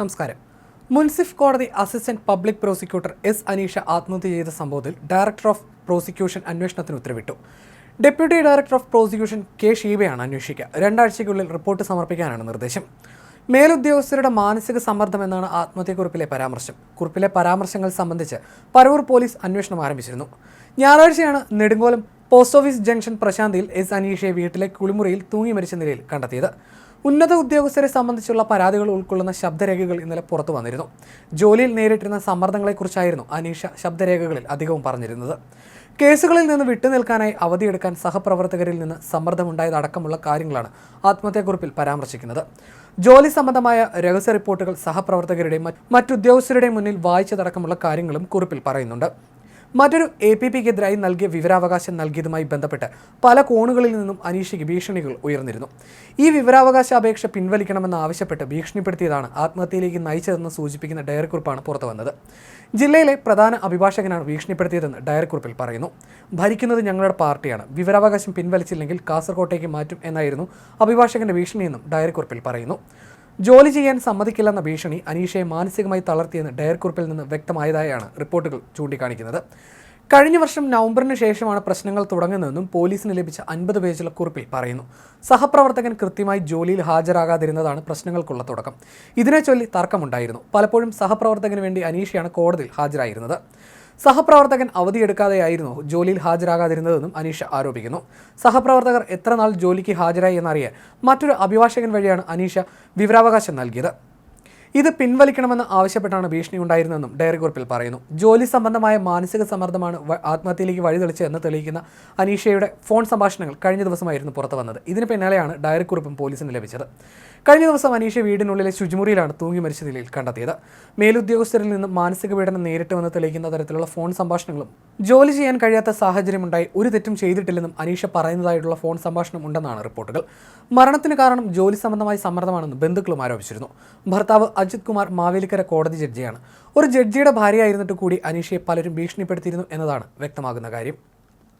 നമസ്കാരം. മുൻസിഫ് കോടതി assistant public prosecutor S Aneesha ആത്മഹത്യ ചെയ്ത സംഭവത്തിൽ ഡയറക്ടർ ഓഫ് പ്രോസിക്യൂഷൻ അന്വേഷണത്തിന് ഉത്തരവിട്ടു. Deputy director of prosecution K ഷീബയാണ് അന്വേഷിക്കുക. രണ്ടാഴ്ചയ്ക്കുള്ളിൽ റിപ്പോർട്ട് സമർപ്പിക്കാനാണ് നിർദ്ദേശം. മേലുദ്യോഗസ്ഥരുടെ മാനസിക സമ്മർദ്ദം എന്നാണ് ആത്മഹത്യക്കുറിപ്പിലെ പരാമർശം. കുറിപ്പിലെ പരാമർശങ്ങൾ സംബന്ധിച്ച് പരവൂർ പോലീസ് അന്വേഷണം ആരംഭിച്ചിരുന്നു. ഞായറാഴ്ചയാണ് നെടുങ്കോലം പോസ്റ്റ് ഓഫീസ് ജംഗ്ഷൻ പ്രശാന്തിയിൽ എസ് അനീഷയെ വീട്ടിലെ കുളിമുറിയിൽ തൂങ്ങി മരിച്ച നിലയിൽ കണ്ടെത്തിയത്. ഉന്നത ഉദ്യോഗസ്ഥരെ സംബന്ധിച്ചുള്ള പരാതികൾ ഉൾക്കൊള്ളുന്ന ശബ്ദരേഖകൾ ഇന്നലെ പുറത്തു വന്നിരുന്നു. ജോലിയിൽ നേരിട്ടിരുന്ന സമ്മർദ്ദങ്ങളെക്കുറിച്ചായിരുന്നു അനീഷ ശബ്ദരേഖകളിൽ അധികവും പറഞ്ഞിരുന്നത്. കേസുകളിൽ നിന്ന് വിട്ടുനിൽക്കാനായി അവധിയെടുക്കാൻ സഹപ്രവർത്തകരിൽ നിന്ന് സമ്മർദ്ദമുണ്ടായതടക്കമുള്ള കാര്യങ്ങളാണ് ആത്മഹത്യാക്കുറിപ്പിൽ പരാമർശിക്കുന്നത്. ജോലി സംബന്ധമായ രഹസ്യ റിപ്പോർട്ടുകൾ സഹപ്രവർത്തകരുടെയും മറ്റ് മറ്റുദ്യോഗസ്ഥരുടെയും മുന്നിൽ വായിച്ചതടക്കമുള്ള കാര്യങ്ങളും കുറിപ്പിൽ പറയുന്നുണ്ട്. മറ്റൊരു എ പി പിക്കെതിരായി നൽകിയ വിവരാവകാശം നൽകിയതുമായി ബന്ധപ്പെട്ട് പല കോണുകളിൽ നിന്നും അനീഷയ്ക്ക് ഭീഷണികൾ ഉയർന്നിരുന്നു. ഈ വിവരാവകാശ അപേക്ഷ പിൻവലിക്കണമെന്ന് ആവശ്യപ്പെട്ട് ഭീഷണിപ്പെടുത്തിയതാണ് ആത്മഹത്യയിലേക്ക് നയിച്ചതെന്ന് സൂചിപ്പിക്കുന്ന ഡയറിക്കുറിപ്പാണ് പുറത്തു വന്നത്. ജില്ലയിലെ പ്രധാന അഭിഭാഷകനാണ് ഭീഷണിപ്പെടുത്തിയതെന്ന് ഡയറിക്കുറിപ്പിൽ പറയുന്നു. ഭരിക്കുന്നത് ഞങ്ങളുടെ പാർട്ടിയാണ്. വിവരാവകാശം പിൻവലിച്ചില്ലെങ്കിൽ കാസർകോട്ടേക്ക് മാറ്റും എന്നായിരുന്നു അഭിഭാഷകന്റെ ഭീഷണിയെന്നും ഡയറിക്കുറിപ്പിൽ പറയുന്നു. ജോലി ചെയ്യാൻ സമ്മതിക്കില്ലെന്ന ഭീഷണി അനീഷയെ മാനസികമായി തളർത്തിയെന്ന് ഡയർക്കുറിപ്പിൽ നിന്ന് വ്യക്തമായതായാണ് റിപ്പോർട്ടുകൾ ചൂണ്ടിക്കാണിക്കുന്നത്. കഴിഞ്ഞ വർഷം നവംബറിന് ശേഷമാണ് പ്രശ്നങ്ങൾ തുടങ്ങുന്നതെന്നും പോലീസിന് ലഭിച്ച അൻപത് പേജുള്ള കുറിപ്പിൽ പറയുന്നു. സഹപ്രവർത്തകൻ കൃത്യമായി ജോലിയിൽ ഹാജരാകാതിരുന്നതാണ് പ്രശ്നങ്ങൾക്കുള്ള തുടക്കം. ഇതിനെ ചൊല്ലി തർക്കമുണ്ടായിരുന്നു. പലപ്പോഴും സഹപ്രവർത്തകന് വേണ്ടി അനീഷയാണ് കോടതിയിൽ ഹാജരായിരുന്നത്. സഹപ്രവർത്തകൻ അവധിയെടുക്കാതെയായിരുന്നു ജോലിയിൽ ഹാജരാകാതിരുന്നതെന്നും അനീഷ ആരോപിക്കുന്നു. സഹപ്രവർത്തകർ എത്ര നാൾ ജോലിക്ക് ഹാജരായി എന്നറിയാൻ മറ്റൊരു അഭിഭാഷകൻ വഴിയാണ് അനീഷ വിവരാവകാശം നൽകിയത്. ഇത് പിൻവലിക്കണമെന്ന് ആവശ്യപ്പെട്ടാണ് ഭീഷണി ഉണ്ടായിരുന്നതെന്നും ഡയറി കുറിപ്പിൽ പറയുന്നു. ജോലി സംബന്ധമായ മാനസിക സമ്മർദ്ദമാണ് ആത്മഹത്യയിലേക്ക് വഴിതെളിച്ചതെന്ന് തെളിയിക്കുന്ന അനീഷയുടെ ഫോൺ സംഭാഷണങ്ങൾ കഴിഞ്ഞ ദിവസമായിരുന്നു പുറത്തു വന്നത്. ഇതിന് പിന്നാലെയാണ് ഡയറി കുറിപ്പും പോലീസിന് ലഭിച്ചത്. കഴിഞ്ഞ ദിവസം അനീഷ വീടിനുള്ളിലെ ശുചിമുറിയിലാണ് തൂങ്ങി മരിച്ച നിലയിൽ കണ്ടെത്തിയത്. മേലുദ്യോഗസ്ഥരിൽ നിന്ന് മാനസിക പീഡനം നേരിട്ടുവെന്ന് തെളിയിക്കുന്ന തരത്തിലുള്ള ഫോൺ സംഭാഷണങ്ങളും ജോലി ചെയ്യാൻ കഴിയാത്ത സാഹചര്യമുണ്ടായി ഒരു തെറ്റും ചെയ്തിട്ടില്ലെന്നും അനീഷ പറയുന്നതായിട്ടുള്ള ഫോൺ സംഭാഷണം ഉണ്ടെന്നാണ് റിപ്പോർട്ടുകൾ. മരണത്തിന് കാരണം ജോലി സംബന്ധമായ സമ്മർദ്ദമാണെന്ന് ബന്ധുക്കളും ആരോപിച്ചിരുന്നു. ഭർത്താവ് അജിത് കുമാർ മാവേലിക്കര കോടതി ജഡ്ജിയാണ്. ഒരു ജഡ്ജിയുടെ ഭാര്യയായിരുന്നിട്ട് കൂടി അനീഷയെ പലരും ഭീഷണിപ്പെടുത്തിയിരുന്നു എന്നതാണ് വ്യക്തമാകുന്ന കാര്യം.